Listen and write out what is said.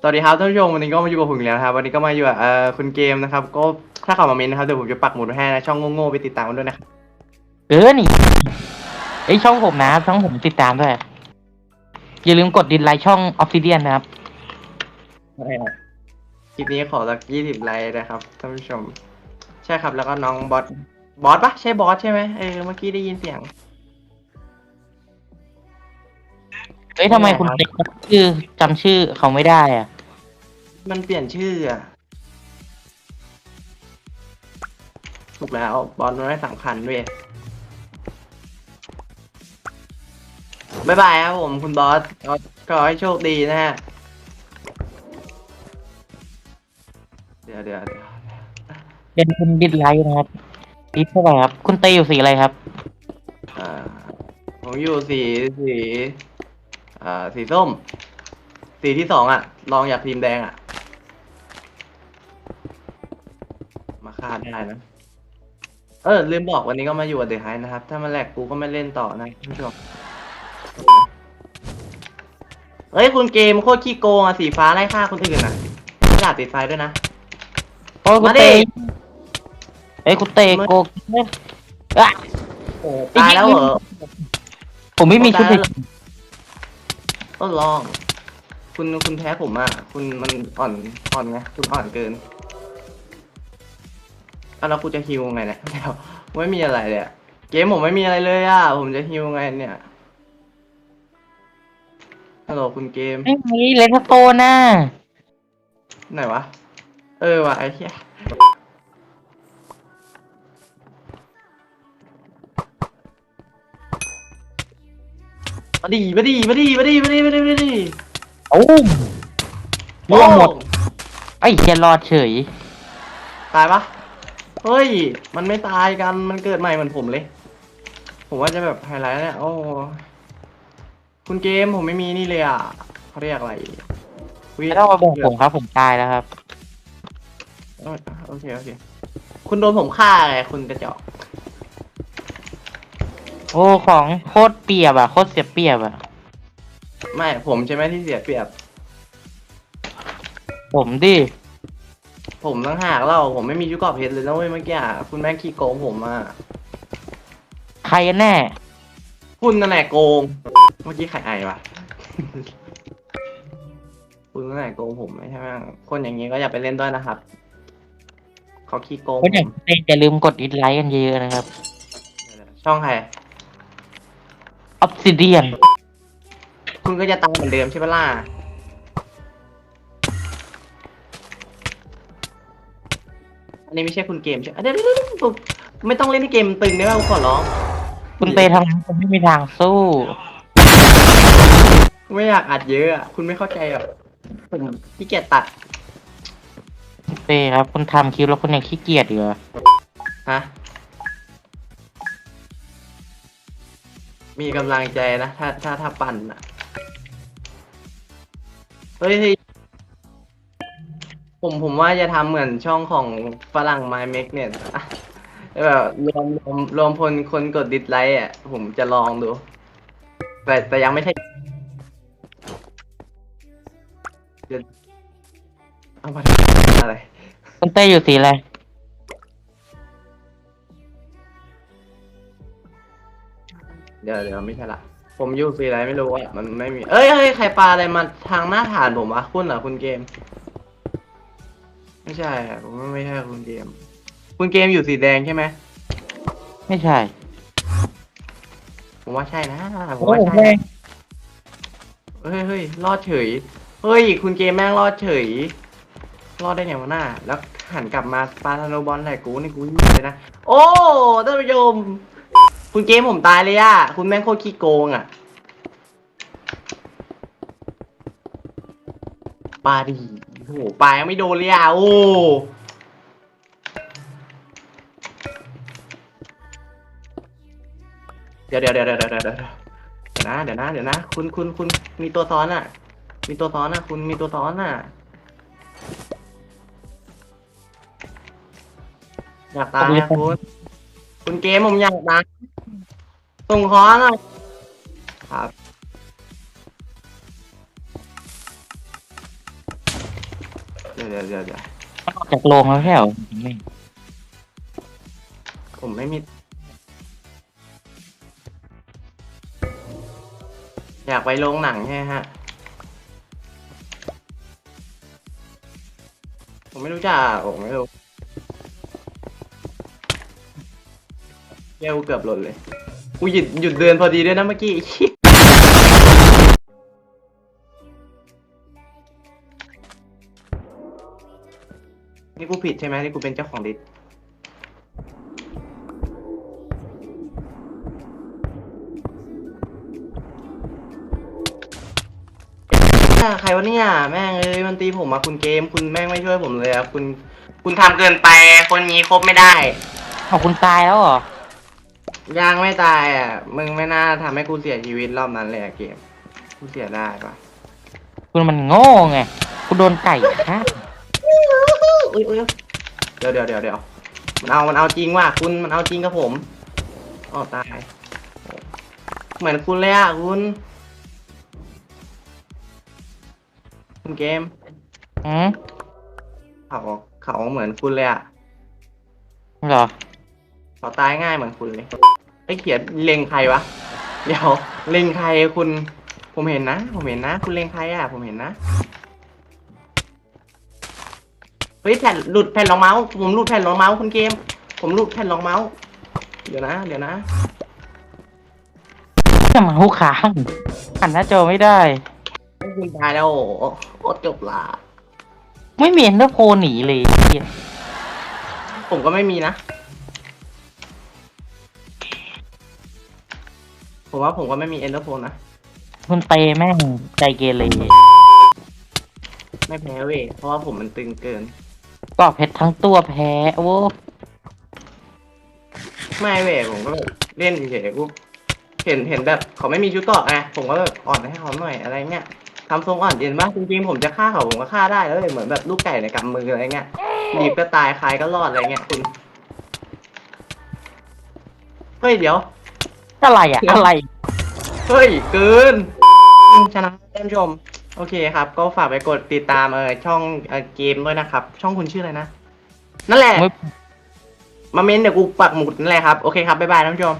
สวัสดีครับท่านผู้ชมวันนี้ก็มาอยู่กับผมอีกแล้วนะครับวันนี้ก็มาอยู่กับเอ่อคุณเกมนะครับ ก็ถ้าเข้ามาเมนนะครับเดี๋ยวผมจะปักหมุดไว้ให้นะช่องโง่ๆไปติดตามกันด้วยนะครับเออนี่ไอยช่องผมนะช่องผมติดตามด้วย อย่าลืมกดดิสไลค์ช่องออฟฟิเดียนนะครับ คลิปนี้ขอสักยี่สิบไลค์นะครับท่านผู้ชม ใช่ครับแล้วก็น้องบอสบอสปะใช่บอสใช่ไหมเออเมื่อกี้ได้ยินเสียง เฮ้ยทำไมคุณไม่เด็ได้กชื่อจำชื่อเขาไม่ได้อะ มันเปลี่ยนชื่ออะถูกแล้วบอสมันไม่สำคัญด้วยบ๊ายบายครับผมคุณบอสก็ขอให้โชคดีนะฮะ เดี๋ยวเดี๋ยวเดี๋ยวเป็นคุณดิสไลค์นะครับดิสเท่าไหร่ครับ คุณเตอยู่สีอะไรครับ อ่าผมอยู่สีสี อ่าสีส้ม สีที่สองอะ ลองอยากทีมแดงอะ มาฆ่าได้นะ เออ ลืมบอกวันนี้ก็มาอยู่กับเดอะไฮนะครับ ถ้ามันแหลกกูก็ไม่เล่นต่อนะท่านผู้ชมเฮ้ย คุณเกมโคตรขี้โกงอะ สีฟ้าไล่ฆ่าคนอื่นอะไม่อยากติดไฟด้วยนะ โอ้ยคุณมาดิ เตเอ้ยคุณเตโกงอะ โอ้ตายแล้วเหรอ ผมไม่มีชุดโอ้เลย ตายแล้วก็ลอง คุณคุณแพ้ผมอะ คุณมันอ่อนอ่อนไงคุณอ่อนเกินอะแล้วกูจะฮิวไงเนี่ยเดี๋ยวไม่มีอะไรเลยอะเกมผมไม่มีอะไรเลยอะ ผมจะฮิวไงเนี่ยฮัลโหลคุณเกมไม่มีเลนโตน่ะไหนวะ เออวะไอ้เหี้ย มาดีมาดีมาดีมาดีมาดีมาดีมาดีโอ้มร่วงหมดไอ้เฮียรอดเฉย ตายปะเฮ้ย มันไม่ตายกัน มันเกิดใหม่เหมือนผมเลย ผมว่าจะแบบไฮไลท์เนี่ย โอ้คุณเกมผมไม่มีนี่เลยอะเขาเรียกอะไรอุ๊ยไม่ต้องมาบอกผมครับ ผมตายแล้วครับเอ้ยโอเค โอเค คุณโดนผมฆ่าไงคุณกระจอก โอ้ของโคตรเปรียบอะโคตรเสียเปรียบอะไม่ผมใช่ไหมที่เสียเปรียบ ผมดิผมตั้งหากเราผมไม่มียุกรอบเพชรเลยนะเว้ยเมื่อกี้อะคุณแม่งขี้โกงผมอะใครกันแน่ คุณนั่นแหละโกง เมื่อกี้ใครไอวะ คุณนั่นแหละโกงผมไม่ใช่ไหมคนอย่างนี้ก็อย่าไปเล่นด้วยนะครับเขาขี้โกงก็ผอย่ามอย่าลืมกดดิสไลค์กันเยอะๆนะครับ ช่องใครออฟ ซิเดียนคุณก็จะตามเหมือนเดิมใช่ปะล่ะอันนี้ไม่ใช่คุณเกมใช่เดี๋ยวเดี๋ยวเดี๋ยวไม่ต้องเล่นที่เกมตึงได้ป่ะกูขอร้อง คุณเตทำงานคุณไม่มีทางสู้ ไม่อยากอัดเยอะอะคุณไม่เข้าใจหรอกผมขี้เกียจตัดคุณเตครับ คุณทำคลิปแล้วคุณยังขี้เกียจอยู่เหรอฮะ มีกำลังใจนะ ถ้าถ้าถ้าปั่นอะเฮ้ย ผมผมว่าจะทำเหมือนช่องของฝรั่ง My m a k เนี่ยอะแบบรวมรวมรวมพลคนกดดิสไลค์อะ ผมจะลองดู แต่แต่ยังไม่ใช่เดี๋ยวเอามาทำอะไร คุณเต้อยู่สีอะไร เดี๋ยวเดี๋ยวไม่ใช่ละ ผมอยู่สีอะไรไม่รู้อะมันไม่มี เอ้ยเฮ้ยใครปลาอะไรมาทางหน้าฐานผมวะคุณเหรอคุณเกม ไม่ใช่อะผมว่าไม่ใช่คุณเกม คุณเกมอยู่สีแดงใช่ไหมไม่ใช่ผมว่าใช่นะผมโอ้ว่าโหใช่แม่งเฮ้ยเฮ้ยรอดเฉย เฮ้ย คุณเกมแม่งรอดเฉย รอดได้ไงวะหน้า แล้วหันกลับมาปาธโนบอลใส่กูนี่กูยิงเลยนะ โอ้ท่านผู้ชม คุณเกมผมตายเลยอะคุณแม่งโคตรขี้โกงอะปาดีโอ้โหปลายังไม่โดนเลยอะโอ้เดี๋ยวเดี๋ยวเดี๋ยวเดี๋ยวเดี๋ยวเดี๋ยวเดี๋ยวนะเดี๋ยวนะเดี๋ยวนะ คุณคุณคุณมีตัวซ้อนอะ มีตัวซ้อนอะ คุณมีตัวซ้อนอะ อยากตายอะคุณ คุณเกมผมอยากตาย ส่งค้อนอะครับ เดี๋ยวเดี๋ยวเดี๋ยวเดี๋ยวมันออกจากโรงแล้วใช่เหรอไม่ผมไม่มี อยากไปโรงหนังใช่ไหมฮะ ผมไม่รู้จักผมไม่รู้เย้วเกือบหล่นเลย กูหยุดหยุดเดินพอดีด้วยนะเมื่อกี้นี่กูผิดใช่ไหมนี่กูเป็นเจ้าของดิสใครวะเนี่ย แม่งเอ้ยมันตีผมมาคุณเกม คุณแม่งไม่ช่วยผมเลยอะคุณ คุณทำเกินไป คนนี้คบไม่ได้เอาคุณตายแล้วเหรอ ยังไม่ตายอะ มึงไม่น่าทำให้กูเสียชีวิตรอบนั้นเลยอะเกม กูเสียได้ปะคุณมันโง่ไงคุณโดนไก่ฆ่าอุ้ยอุ้ยเดี๋ยวเดี๋ยวเดี๋ยวเดี๋ยวมันเอามันเอาจริงว่ะคุณมันเอาจริงกับผมอ๋อตาย เหมือนคุณเลยอะคุณ คุณเกม อืมเขาเขาเหมือนคุณเลยอะเหรอ เขาตายง่ายเหมือนคุณเลย ไอ้เขียนเล็งใครวะ เดี๋ยวเล็งใครคุณ ผมเห็นนะ ผมเห็นนะ คุณเล็งใครอะ ผมเห็นนะเฮ้ยแผ่นหลุดแผ่นรองเมาส์ผมหลุดแผ่นรองเมาส์คุณเกม ผมหลุดแผ่นรองเมาส์เดี๋ยวนะ เดี๋ยวนะจะมาหูค้างหันหน้าจอไม่ได้ คุณตายแล้วโอ้โหโคตรจบละไม่มีเอ็นเดอร์โพหนีเลยเหี้ยผมก็ไม่มีนะ ผมว่าผมก็ไม่มีเอ็นเตอร์โฟนนะ คุณเตแม่งใจเกเรไม่แพ้เว้ยเพราะว่าผมมันตึงเกิน ก็เพชรทั้งตัวแพ้โอ้ไม่เว้ยผมก็แบบเล่นเฉยๆกูเห็นเห็นแบบเขาไม่มีชุดเกราะไงผมก็แบบอ่อนให้เขาหน่อยอะไรเงี้ยทำทรงอ่อนเย็นมากจริงๆผมจะฆ่าเขาผมก็ฆ่าได้แล้วเลยเหมือนแบบลูกไก่ในกำมืออะไรเงี้ยหนีบก็ตายคลายก็รอดอะไรเงี้ยคุณเฮ้ยเดี๋ยว อะไรอะอะไร เฮ้ยเกินชนะท่านผู้ชม โอเคครับ ก็ฝากไปกดติดตามเออช่องเออเกมด้วยนะครับ ช่องคุณชื่ออะไรนะ นั่นแหละไม่มาเม้นเดี๋ยวกูปักหมุดนั่นแหละครับ โอเคครับ บ๊ายบายท่านผู้ชม